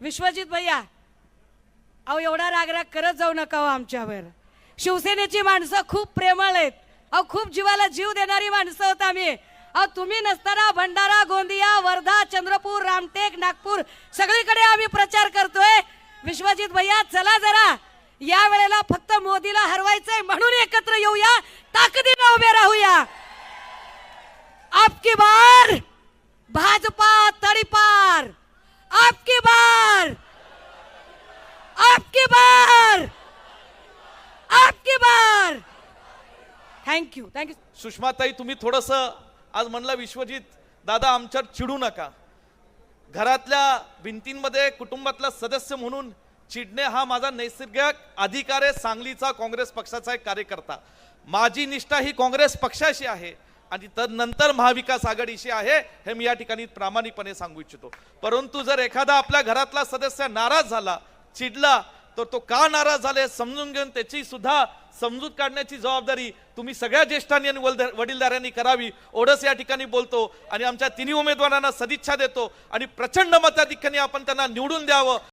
विश्वजित भैया अहो एवढा रागराग करत जाऊ नका हो आमच्यावर. शिवसेनेची माणसं खूप प्रेमळ आहेत. अहो खूप जीवाला जीव देणारी माणसं होत आम्ही. अहो तुम्ही नसताना भंडारा गोंदिया वर्धा चंद्रपूर रामटेक नागपूर सगळीकडे आम्ही प्रचार करतोय. विश्वजित भैया चला जरा. या वेळेला फक्त मोदीला हरवायचंय म्हणून एकत्र येऊया. ताकदीनं उभे राहूया. आपकी बात थँक्यू थँक्यू सुषमाताई तुम्ही थोडस आज म्हणलं विश्वजित दादा आमच्यावर चिडू नका. घरातल्या भिंतींमध्ये कुटुंबातला सदस्य म्हणून चिडणे हा माझा नैसर्गिक अधिकार आहे सांगलीचा काँग्रेस पक्षाचा एक कार्यकर्ता. माझी निष्ठा ही काँग्रेस पक्षाशी आहे आणि तर नंतर महाविकास आघाडीशी आहे हे मी या ठिकाणी प्रामाणिकपणे सांगू इच्छितो. परंतु जर एखादा आपल्या घरातला सदस्य नाराज झाला चिडला तर तो का नाराज झाले समजून घेऊन त्याची सुद्धा समजूत काढण्याची जबाबदारी तुम्ही सगळ्या ज्येष्ठांनी आणि वडीलधाऱ्यांनी करावी. ओढस या ठिकाणी बोलतो आणि आमच्या तिन्ही उमेदवारांना सदिच्छा देतो आणि प्रचंड मताधिक्याने आपण त्यांना निवडून द्यावं.